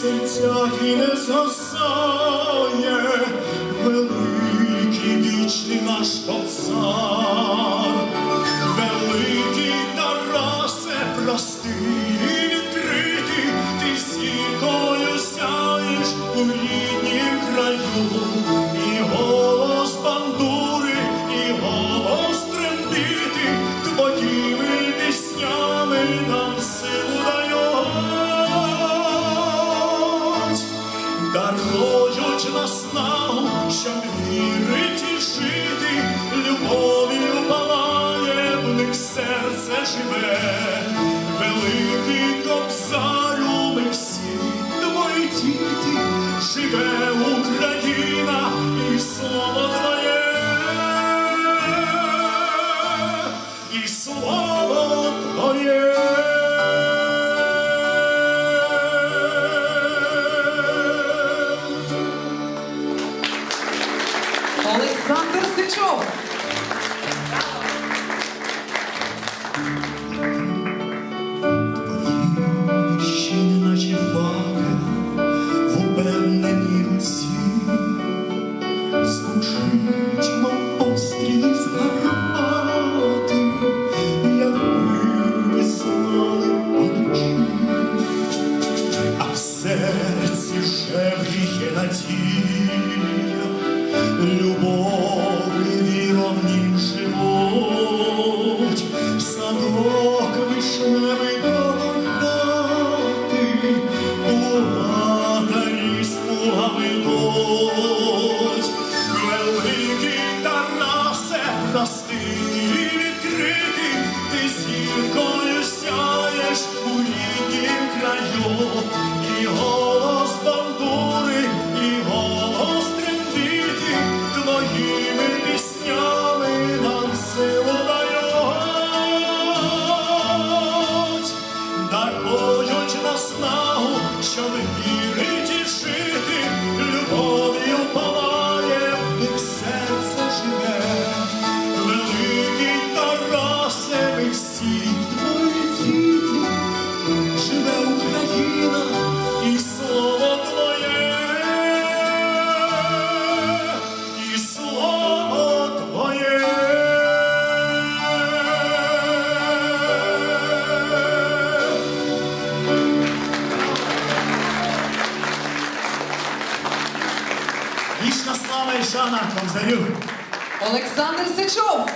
Сяг і не згасає, великий вічний наш кобзар, великий Тарасе, простий і відкритий, ти зіркою сяєш у ріднім краю, і голос бандури, і голос трембіти, твоїми піснями нам силу дарують нас нам, щоб вірити і жити, любов'ю палає, в них серце живе, великий кобзарю, ми всі твої діти, живе Україна і слово твоє, і слово твоє. Олександр Сичов. Ще наче факел в упевненій руці, звучить, мов острій з гармати, якби ви знали а в серці вже гріє надія, Простий відкритий, ти зіркою сяєш у ріднім краю, і голос бандури, і голос трембіти, твоїми піснями нам силу дають, дарують наснагу, щоб Вічна слава і шана! Олександр Сичов.